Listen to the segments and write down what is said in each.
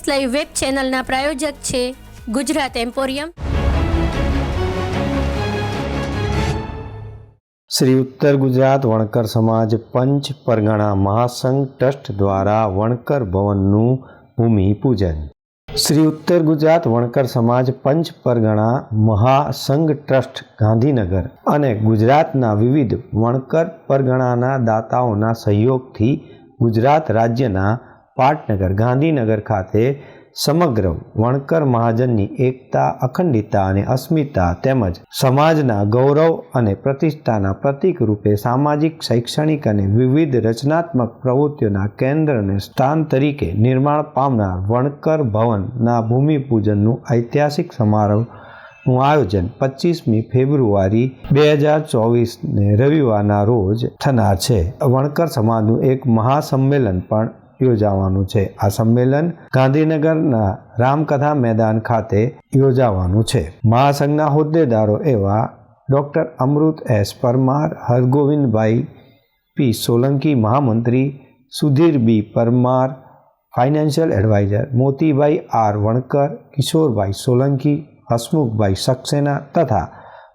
News live web ચેનલના પ્રાયોજક છે Gujarat emporium. Shri ઉત્તર ગુજરાત વણકર સમાજ પંચ પરગણા મહાસંઘ ટ્રસ્ટ દ્વારા વણકર ભવનનું ભૂમિપૂજન શ્રી ઉત્તર ગુજરાત વણકર સમાજ પંચ પરગણા મહાસંઘ ટ્રસ્ટ ગાંધીનગર અને ગુજરાતના વિવિધ વણકર પરગણાના દાતાઓના સહયોગથી ગુજરાત રાજ્યના પાટનગર, ગાંધીનગર ખાતે સમગ્ર વણકર મહાજનની એકતા, અખંડિતતા અને અસ્મિતા તેમજ સમાજના ગૌરવ અને પ્રતિષ્ઠાના પ્રતીક રૂપે સામાજિક, શૈક્ષણિક અને વિવિધ રચનાત્મક પ્રવૃત્તિઓના કેન્દ્ર અને સ્થાન તરીકે નિર્માણ પામનાર વણકર ભવનના ભૂમિપૂજનનું ઐતિહાસિક સમારોહનું આયોજન પચીસમી ફેબ્રુઆરી બે હજાર ચોવીસને રવિવારના રોજ થનાર છે. વણકર સમાજનું એક મહાસંમેલન પણ યોજાવાનું છે. આ સંમેલન ગાંધીનગરના રામકથા મેદાન ખાતે યોજાવાનું છે. મહાસંઘના હોદ્દેદારો એવા doctor Amrut S Parmar, Hargovindbhai P Solanki, મહામંત્રી Sudhir B Parmar, financial advisor Motibhai R Vankar, Kishorbhai Solanki, Hasmukhbhai Saxena તથા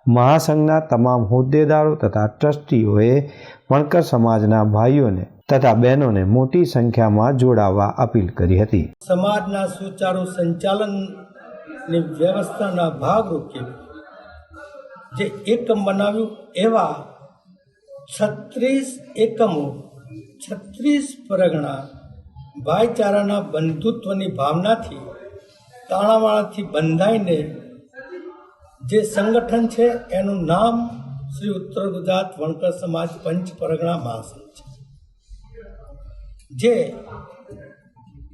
મહાસંઘના તમામ હોદ્દેદારો તથા ટ્રસ્ટીઓએ વણકર સમાજના ભાઈઓને તથા બહેનોને મોટી સંખ્યામાં જોડાવા અપીલ કરી હતી. સમાજના સુચારુ સંચાલનની વ્યવસ્થાના ભાગરૂપે જે એકમ બનાવ્યું, એવા છત્રીસ એકમો, છત્રીસ પરગણા ભાઈચારાના બંધુત્વની ભાવનાથી તાણાવાળાથી બંધાઈને જે સંગઠન છે, એનું નામ શ્રી ઉત્તર ગુજરાત વણકર સમાજ પંચ પરગણા મહાસંઘ છે. જે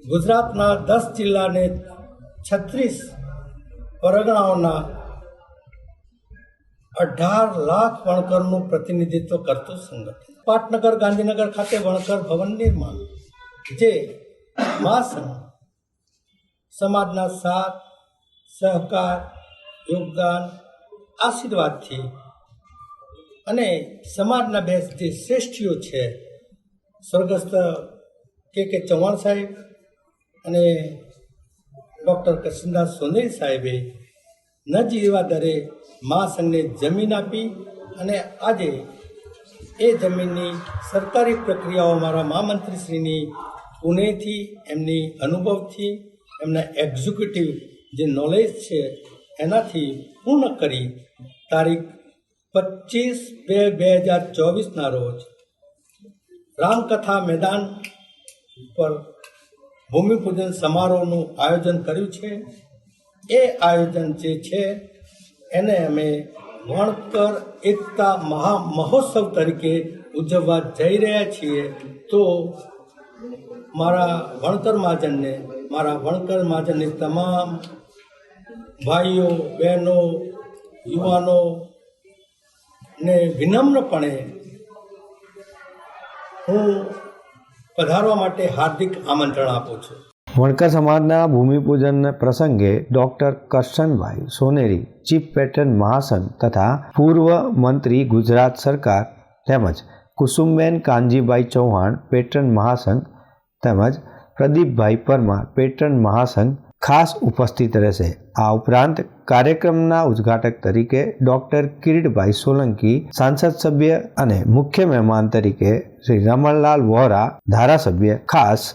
ગુજરાતના દસ જિલ્લાને છત્રીસ પરગણાઓના અઢાર લાખ વણકરનું પ્રતિનિધિત્વ કરતું સંગઠન. પાટનગર, ગાંધીનગર ખાતે વણકર ભવન નિર્માણ. જે મહાસંઘ સમાજના સાથ, સહકાર, યોગદાન, આશીર્વાદથી અને સમાજના બે જે શ્રેષ્ઠીઓ છે, સ્વર્ગસ્થ કે કે ચૌહાણ સાહેબ અને ડૉક્ટર કૃષ્ણદાસ સોનેરી સાહેબે ન જીવા દરે મહાસંઘને જમીન આપી અને આજે એ જમીનની સરકારી પ્રક્રિયાઓ મારા મહામંત્રીશ્રીની પુણેથી, એમની અનુભવથી, એમના એક્ઝિક્યુટિવ જે નોલેજ છે એનાથી પૂર્ણ કરી તારીખ પચીસ બે બે હજાર ચોવીસના રોજ રામકથા મેદાન પર ભૂમિપૂજન સમારોહનું આયોજન કર્યું છે. એ આયોજન જે છે, એને અમે વણકર એકતા મહા મહોત્સવ તરીકે ઉજવવા જઈ રહ્યા છીએ. તો મારા વણકર મહાજનને, મારા વણકર મહાજનની તમામ ભાઈઓ, બહેનો, યુવાનો ને વિનમ્રપણે હું પધારવા માટે હાર્દિક આમંત્રણ આપું છું. વણકર સમાજના ભૂમિપૂજન પ્રસંગે ડૉક્ટર કરશનભાઈ સોનેરી, ચીફ પેટર્ન મહાસંઘ તથા પૂર્વ મંત્રી ગુજરાત સરકાર તેમજ કુસુમબેન કાનજીભાઈ ચૌહાણ પેટર્ન મહાસંઘ તેમજ પ્રદીપભાઈ પરમાર પેટર્ન મહાસંઘ ખાસ ઉપસ્થિત રહેશે. આ ઉપરાંત કાર્યક્રમના ઉદ્ઘાટક તરીકે ડૉક્ટર કિરીટભાઈ સોલંકી, સાંસદ સભ્ય અને મુખ્ય મહેમાન તરીકે શ્રી રમણલાલ વોરા ધારાસભ્ય ખાસ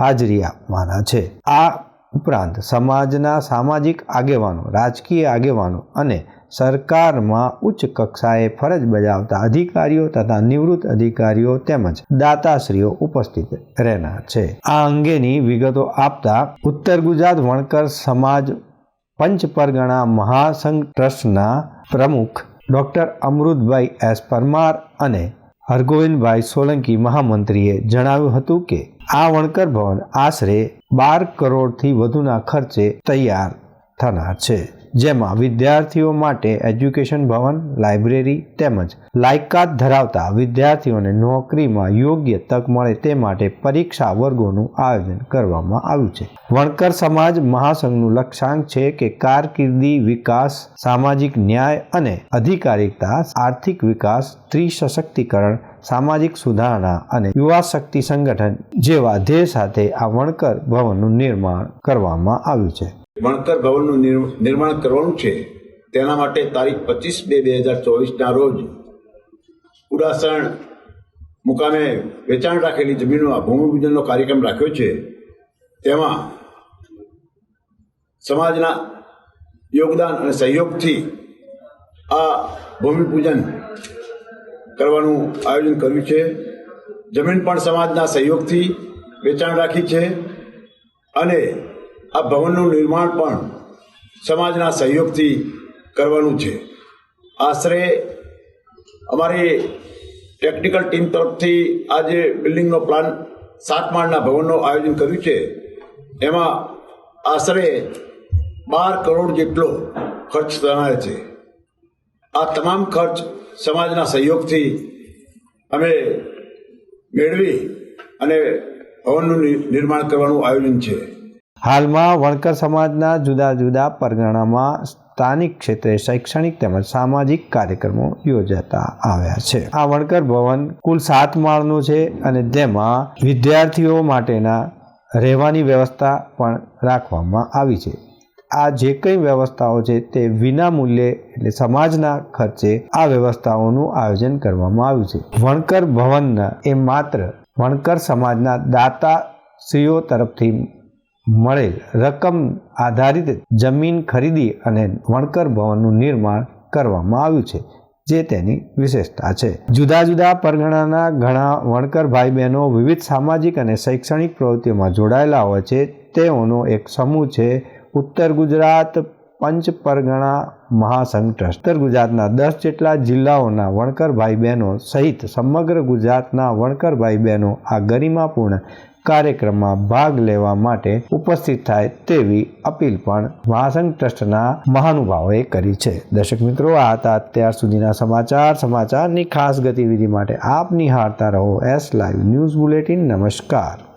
હાજરી આપવાના છે. આ ઉપરાંત સમાજના સામાજિક આગેવાનો, રાજકીય આગેવાનો અને સરકારમાં ઉચ્ચ કક્ષાએ ફરજ બજાવતા અધિકારીઓ તથા નિવૃત્ત અધિકારીઓ તેમજ દાતાશ્રીઓ ઉપસ્થિત રહેનાર છે. આ અંગેની વિગતો આપતા ઉત્તર ગુજરાત વણકર સમાજ પંચ પરગણા મહાસંઘ ટ્રસ્ટના પ્રમુખ ડૉક્ટર અમૃતભાઈ એસ પરમાર અને હરગોવિંદભાઈ સોલંકી મહામંત્રીએ જણાવ્યું હતું કે આ વણકર ભવન આશરે બાર કરોડથી વધુના ખર્ચે તૈયાર થનાર છે. જેમાં વિદ્યાર્થીઓ માટે એજ્યુકેશન ભવન, લાઇબ્રેરી તેમજ લાયકાત ધરાવતા વિદ્યાર્થીઓને નોકરીમાં યોગ્ય તક મળે તે માટે પરીક્ષા વર્ગોનું આયોજન કરવામાં આવ્યું છે. વણકર સમાજ મહાસંઘનું લક્ષ્યાંક છે કે કારકિર્દી વિકાસ, સામાજિક ન્યાય અને અધિકારિકતા, આર્થિક વિકાસ સ્ત્રી સશક્તિકરણ સામાજિક સુધારણા અને યુવા શક્તિ સંગઠન જેવા ધ્યેય સાથે આ વણકર ભવનનું નિર્માણ કરવામાં આવ્યું છે. વણકર ભવનનું નિર- નિર્માણ કરવાનું છે. તેના માટે તારીખ પચીસ બે બે હજાર ચોવીસના રોજ ઉડાસણ મુકામે વેચાણ રાખેલી જમીનમાં ભૂમિપૂજનનો કાર્યક્રમ રાખ્યો છે. તેમાં સમાજના યોગદાન અને સહયોગથી આ ભૂમિપૂજન કરવાનું આયોજન કર્યું છે. જમીન પણ સમાજના સહયોગથી વેચાણ રાખી છે અને આ ભવનનું નિર્માણ પણ સમાજના સહયોગથી કરવાનું છે. આશરે અમારી ટેકનિકલ ટીમ તરફથી આ જે બિલ્ડિંગનો પ્લાન સાત માળના ભવનનું આયોજન કર્યું છે. એમાં આશરે બાર કરોડ જેટલો ખર્ચ થનાર છે. આ તમામ ખર્ચ સમાજના સહયોગથી અમે મેળવી અને ભવનનું નિર્માણ કરવાનું આયોજન છે. હાલમાં વણકર સમાજના જુદા જુદા પરગણામાં સ્થાનિક ક્ષેત્રે શૈક્ષણિક તેમજ સામાજિક કાર્યક્રમો યોજાતા આવ્યા છે. આ વણકર ભવન કુલ સાત માળનું છે અને તેમાં વિદ્યાર્થીઓ માટેના રહેવાની વ્યવસ્થા પણ રાખવામાં આવી છે. આ જે કંઈ વ્યવસ્થાઓ છે તે વિના મૂલ્યે એટલે સમાજના ખર્ચે આ વ્યવસ્થાઓનું આયોજન કરવામાં આવ્યું છે. વણકર ભવનના એ માત્ર વણકર સમાજના દાતાશ્રીઓ તરફથી મળેલ રકમ આધારિત જમીન ખરીદી અને વણકર ભવનનું નિર્માણ કરવામાં આવ્યું છે, જે તેની વિશેષતા છે. જુદા જુદા પરગણાના ઘણા વણકર ભાઈ બહેનો વિવિધ સામાજિક અને શૈક્ષણિક પ્રવૃત્તિઓમાં જોડાયેલા હોય છે. તેઓનો એક સમૂહ છે, ઉત્તર ગુજરાત પંચ પરગણા મહાસંઘ ટ્રસ્ટ. ઉત્તર ગુજરાતના દસ જેટલા જિલ્લાઓના વણકર ભાઈ બહેનો સહિત સમગ્ર ગુજરાતના વણકર ભાઈ બહેનો આ ગરિમાપૂર્ણ કાર્યક્રમમાં ભાગ લેવા માટે ઉપસ્થિત થાય તેવી અપીલ પણ મહાસંઘ ટ્રસ્ટના મહાનુભાવોએ કરી છે. દર્શક મિત્રો, આ હતા અત્યાર સુધીના સમાચાર. સમાચારની ખાસ ગતિવિધિ માટે આપ નિહાળતા રહો. એસ લાઈવ ન્યૂઝ બુલેટિન નમસ્કાર.